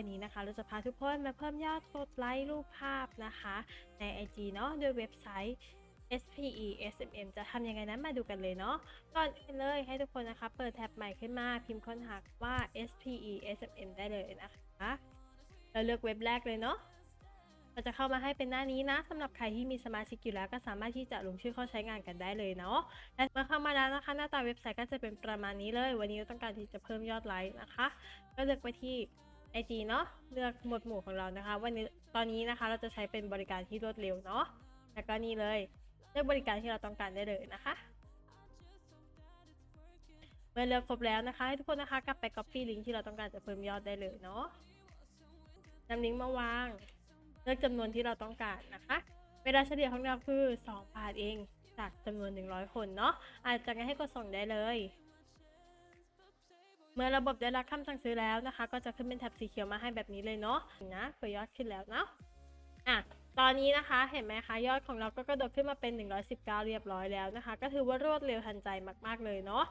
วันนี้นะคะเราจะพาทุกคนมาเพิ่มยอดกดไลค์รูปภาพนะคะ ใน IG เนาะด้วยเว็บไซต์ SPE SMM จะทำยังไงนั้นมาดูกันเลยเนาะก่อนอื่นเลยให้ทุกคนนะคะเปิดแท็บใหม่ขึ้นมาพิมพ์ค้นหาว่า SPE SMM ได้เลยนะคะเราเลือกเว็บแรกเลยเนาะก็จะเข้ามาให้เป็นหน้านี้นะสำหรับใครที่มีสมาชิกอยู่แล้วก็สามารถที่จะลงชื่อเข้าใช้งานกันได้เลยเนาะและเมื่อเข้ามาแล้วนะคะ หน้าตาเว็บไซต์ก็จะเป็นประมาณนี้เลย วันนี้ต้องการที่จะเพิ่มยอดไลค์นะคะ ก็เลือกไปที่ IG เนาะเลือกหมวดหมู่ของเรานะคะ วันนี้ตอนนี้นะคะเราจะใช้เป็นบริการที่รวดเร็วเนาะแล้วก็นี่เลยเลือกบริการที่เราต้องการได้เลยนะคะ เมื่อเลือกครบแล้วนะคะ ให้ทุกคนนะคะกลับไป copy ลิงก์ที่เราต้องการจะเพิ่มยอดได้เลยเนาะนำลิงก์มาวาง เลือกจำนวนที่เราต้องการนะคะเวลาเฉลี่ยของเราคือ2บาทเองจากจำนวน 100 คนเนาะอาจจะงั้นให้กดส่งได้เลย เมื่อระบบได้รับคำสั่งซื้อแล้วนะคะ ก็จะขึ้นเป็นแท็บสีเขียวมาให้แบบนี้เลยเนาะนะเผื่อยอดขึ้นแล้วเนาะอะตอนนี้นะคะเห็นไหมคะยอดของเราก็กระโดดขึ้นมาเป็น 119 เรียบร้อยแล้วนะคะ ก็ถือว่ารวดเร็วทันใจมาก ๆ เลยเนาะ